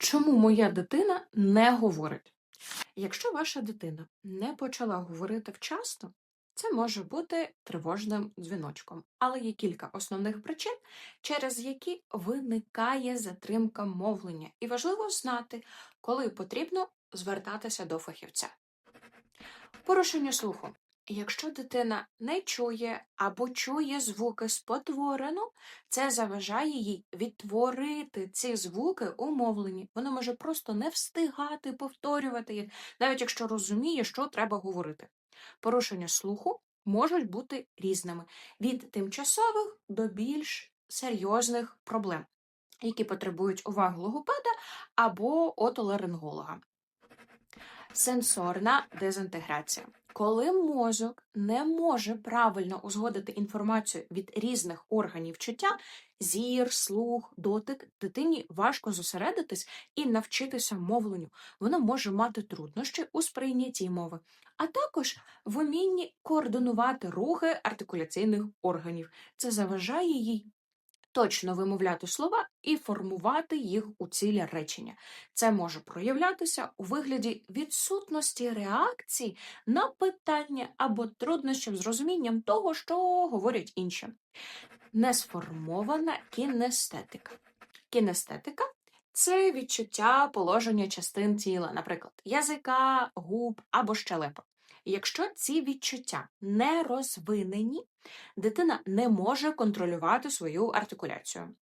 Чому моя дитина не говорить? Якщо ваша дитина не почала говорити вчасно, це може бути тривожним дзвіночком. Але є кілька основних причин, через які виникає затримка мовлення. І важливо знати, коли потрібно звертатися до фахівця. Порушення слуху. Якщо дитина не чує або чує звуки спотворено, це заважає їй відтворити ці звуки у мовленні. Вона може просто не встигати повторювати їх, навіть якщо розуміє, що треба говорити. Порушення слуху можуть бути різними від тимчасових до більш серйозних проблем, які потребують уваги логопеда або отоларинголога. Сенсорна дезінтеграція. Коли мозок не може правильно узгодити інформацію від різних органів чуття, зір, слух, дотик, дитині важко зосередитись і навчитися мовленню. Вона може мати труднощі у сприйнятті мови, а також в умінні координувати рухи артикуляційних органів. Це заважає їй точно вимовляти слова і формувати їх у цілі речення. Це може проявлятися у вигляді відсутності реакції на питання або труднощів з розумінням того, що говорять інші. Несформована кінестетика. Кінестетика це відчуття положення частин тіла, наприклад, язика, губ або щелепа. Якщо ці відчуття не розвинені, дитина не може контролювати свою артикуляцію.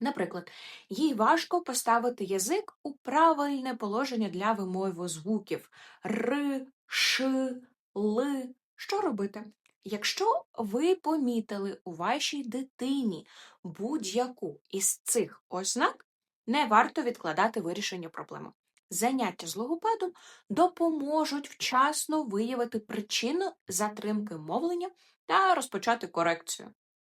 Наприклад, їй важко поставити язик у правильне положення для вимови звуків р, ш, л. Що робити? Якщо ви помітили у вашій дитині будь-яку із цих ознак, не варто відкладати вирішення проблеми. Заняття з логопедом допоможуть вчасно виявити причину затримки мовлення та розпочати корекцію.